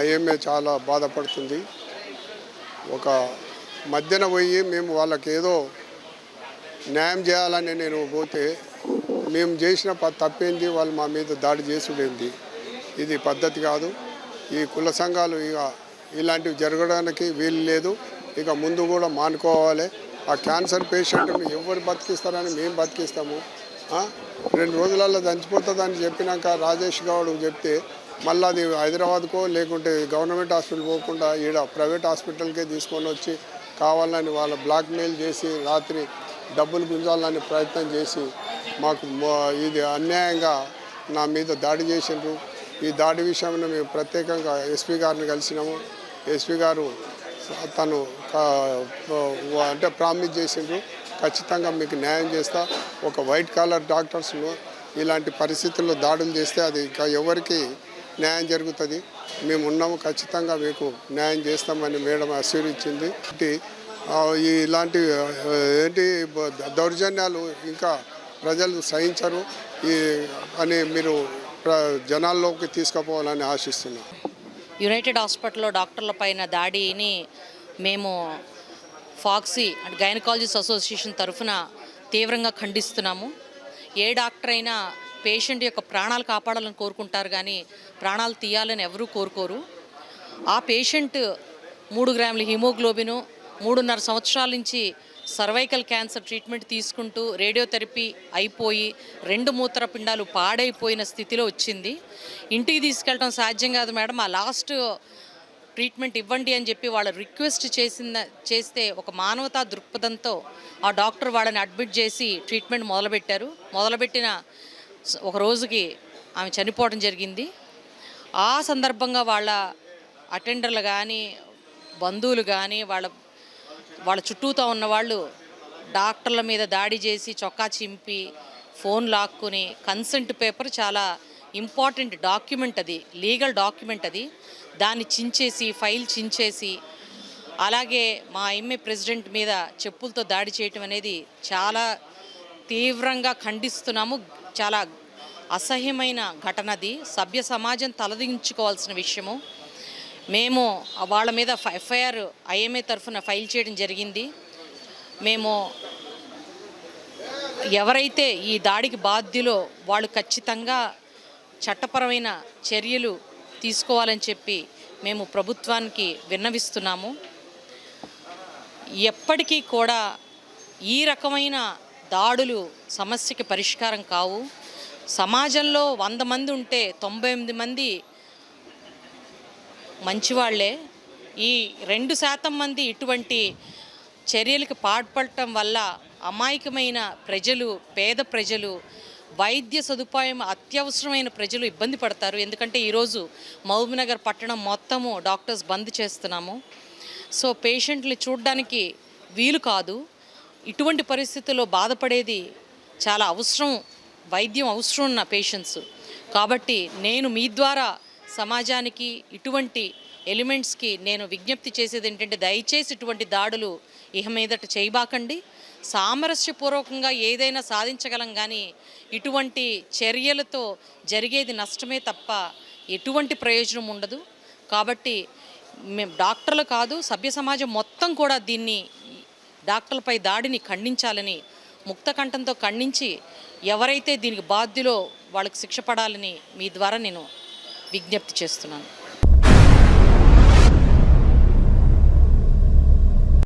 IMA చాలా బాధపడుతుంది. ఒక మధ్యన పోయి మేము వాళ్ళకి ఏదో న్యాయం చేయాలని నేను పోతే మేము చేసిన ప- తప్పేంది వాళ్ళు మా మీద దాడి చేసుడేంది. ఇది పద్ధతి కాదు. ఈ కుల సంఘాలు ఇక ఇలాంటివి జరగడానికి వీలు లేదు. ఇక ముందు కూడా మానుకోవాలి. ఆ క్యాన్సర్ పేషెంట్ని ఎవరు బతికిస్తారని మేము బతికిస్తాము. రెండు రోజులలో చనిపోతుందని చెప్పినాక రాజేష్ గౌడ్ చెప్తే మళ్ళీ అది హైదరాబాద్కో లేకుంటే గవర్నమెంట్ హాస్పిటల్ పోకుండా ఈడ ప్రైవేట్ హాస్పిటల్కే తీసుకొని వచ్చి కావాలని వాళ్ళ బ్లాక్మెయిల్ చేసి రాత్రి డబ్బులు గుంజాలని ప్రయత్నం చేసి మాకు ఇది అన్యాయంగా నా మీద దాడి చేసిండ్రు. ఈ దాడి విషయంలో మేము ప్రత్యేకంగా ఎస్పీ గారిని కలిసినాము. ఎస్పీ గారు తను అంటే ప్రామిస్ చేసిండ్రు. ఖచ్చితంగా మీకు న్యాయం చేస్తా. ఒక వైట్ కాలర్ డాక్టర్స్ను ఇలాంటి పరిస్థితుల్లో దాడులు చేస్తే అది ఇంకా ఎవరికి న్యాయం జరుగుతుంది. మేము ఉన్నాము ఖచ్చితంగా మీకు న్యాయం చేస్తామని మేడం ఆశీర్వించింది ఇలాంటి ఏంటి దౌర్జన్యాలు ఇంకా ప్రజలు సహించరు. ఈ అని మీరు ప్ర జనాల్లోకి తీసుకుపోవాలని ఆశిస్తున్నాం. యునైటెడ్ హాస్పిటల్లో డాక్టర్ల పైన దాడిని మేము ఫాక్సీ అండ్ గైనకాలజిస్ట్ అసోసియేషన్ తరఫున తీవ్రంగా ఖండిస్తున్నాము. ఏ డాక్టర్ అయినా పేషెంట్ యొక్క ప్రాణాలు కాపాడాలని కోరుకుంటారు కానీ ప్రాణాలు తీయాలని ఎవరూ కోరుకోరు. ఆ పేషెంట్ మూడు గ్రాముల హిమోగ్లోబిను మూడున్నర సంవత్సరాల నుంచి సర్వైకల్ క్యాన్సర్ ట్రీట్మెంట్ తీసుకుంటూ రేడియోథెరపీ అయిపోయి రెండు మూత్రపిండాలు పాడైపోయిన స్థితిలో వచ్చింది. ఇంటికి తీసుకెళ్ళడం సాధ్యం కాదు మేడం. ఆ లాస్ట్ ట్రీట్మెంట్ ఇవ్వండి అని చెప్పి వాళ్ళు రిక్వెస్ట్ చేసిన చేస్తే ఒక మానవతా దృక్పథంతో ఆ డాక్టర్ వాళ్ళని అడ్మిట్ చేసి ట్రీట్మెంట్ మొదలుపెట్టారు. మొదలుపెట్టిన ఒక రోజుకి ఆమె చనిపోవడం జరిగింది. ఆ సందర్భంగా వాళ్ళ అటెండర్లు కానీ బంధువులు కానీ వాళ్ళ వాళ్ళ చుట్టూతో ఉన్న వాళ్ళు డాక్టర్ల మీద దాడి చేసి చొక్కా చింపి ఫోన్ లాక్కుని కన్సెంట్ పేపర్ చాలా ఇంపార్టెంట్ డాక్యుమెంట్ అది లీగల్ డాక్యుమెంట్ అది. దాన్ని చించేసి ఫైల్ చించేసి అలాగే మా ఎంఏ ప్రెసిడెంట్ మీద చెప్పులతో దాడి చేయటం అనేది చాలా తీవ్రంగా ఖండిస్తున్నాము. చాలా అసహ్యమైన ఘటనది. సభ్య సమాజం తలదించుకోవాల్సిన విషయము. మేము వాళ్ళ మీద ఎఫ్ఐఆర్ ఐఎంఏ తరఫున ఫైల్ చేయడం జరిగింది. మేము ఎవరైతే ఈ దాడికి బాధ్యులో వాళ్ళు ఖచ్చితంగా చట్టపరమైన చర్యలు తీసుకోవాలని చెప్పి మేము ప్రభుత్వానికి విన్నవిస్తున్నాము. ఎప్పటికీ కూడా ఈ రకమైన దాడులు సమస్యకి పరిష్కారం కావు. సమాజంలో వంద మంది ఉంటే తొంభై ఎనిమిది మంది మంచివాళ్ళే. ఈ రెండు శాతం మంది ఇటువంటి చర్యలకు పాల్పడటం వల్ల అమాయకమైన ప్రజలు పేద ప్రజలు వైద్య సదుపాయం అత్యవసరమైన ప్రజలు ఇబ్బంది పడతారు. ఎందుకంటే ఈరోజు మహబూబ్నగర్ పట్టణం మొత్తము డాక్టర్స్ బంద్ చేస్తున్నాము. సో పేషెంట్లు చూడడానికి వీలు కాదు. ఇటువంటి పరిస్థితుల్లో బాధపడేది చాలా అవసరం వైద్యం అవసరం ఉన్న పేషెంట్స్ కాబట్టి నేను మీ ద్వారా సమాజానికి ఇటువంటి ఎలిమెంట్స్కి నేను విజ్ఞప్తి చేసేది ఏంటంటే దయచేసి ఇటువంటి దాడులు ఇహ మీదట చేయబాకండి. సామరస్యపూర్వకంగా ఏదైనా సాధించగలం కానీ ఇటువంటి చర్యలతో జరిగేది నష్టమే తప్ప ఎటువంటి ప్రయోజనం ఉండదు. కాబట్టి మేము డాక్టర్లు కాదు సభ్య సమాజం మొత్తం కూడా దీన్ని డాక్టర్లపై దాడిని ఖండించాలని ముక్తకంఠంతో ఖండించి ఎవరైతే దీనికి బాధ్యులో వాళ్ళకి శిక్ష పడాలని మీ ద్వారా నేను విజ్ఞప్తి చేస్తున్నాను.